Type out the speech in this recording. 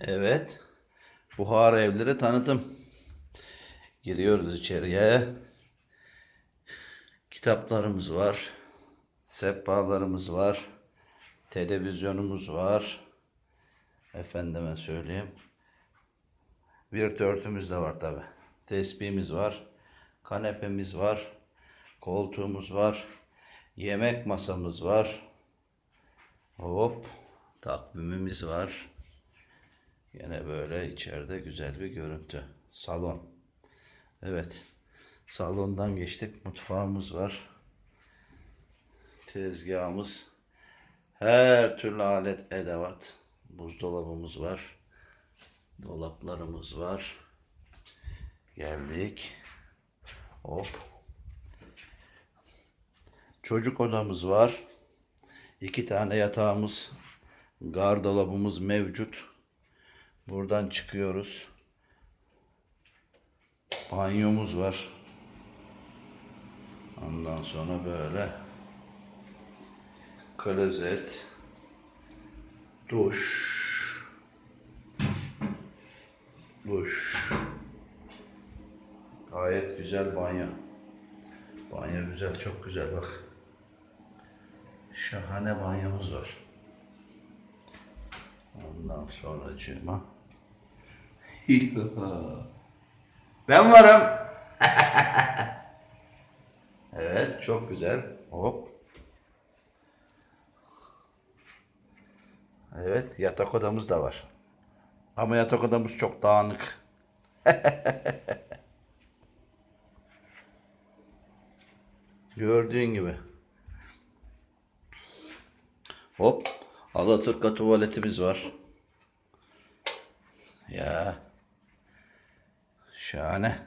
Evet. Buhar evleri tanıtım. Giriyoruz içeriye. Kitaplarımız var. Sehpalarımız var. Televizyonumuz var. Efendime söyleyeyim. Bir örtümüz de var tabi. Tespihimiz var. Kanepemiz var. Koltuğumuz var. Yemek masamız var. Hop. Takvimimiz var. Yine böyle içeride güzel bir görüntü. Salon. Evet. Salondan geçtik. Mutfağımız var. Tezgahımız. Her türlü alet edevat. Buzdolabımız var. Dolaplarımız var. Geldik. Hop. Çocuk odamız var. İki tane yatağımız, gardırobumuz mevcut. Buradan çıkıyoruz. Banyomuz var. Ondan sonra böyle klozet, duş, duş. Gayet güzel banyo. Banyo güzel, çok güzel bak. Şahane banyomuz var. Ondan sonra cıma. Ben varım. evet, çok güzel. Hop. Evet, yatak odamız da var. Ama yatak odamız çok dağınık. Gördüğün gibi. Hop. Alaturka tuvaletimiz var. Ya. Şahane.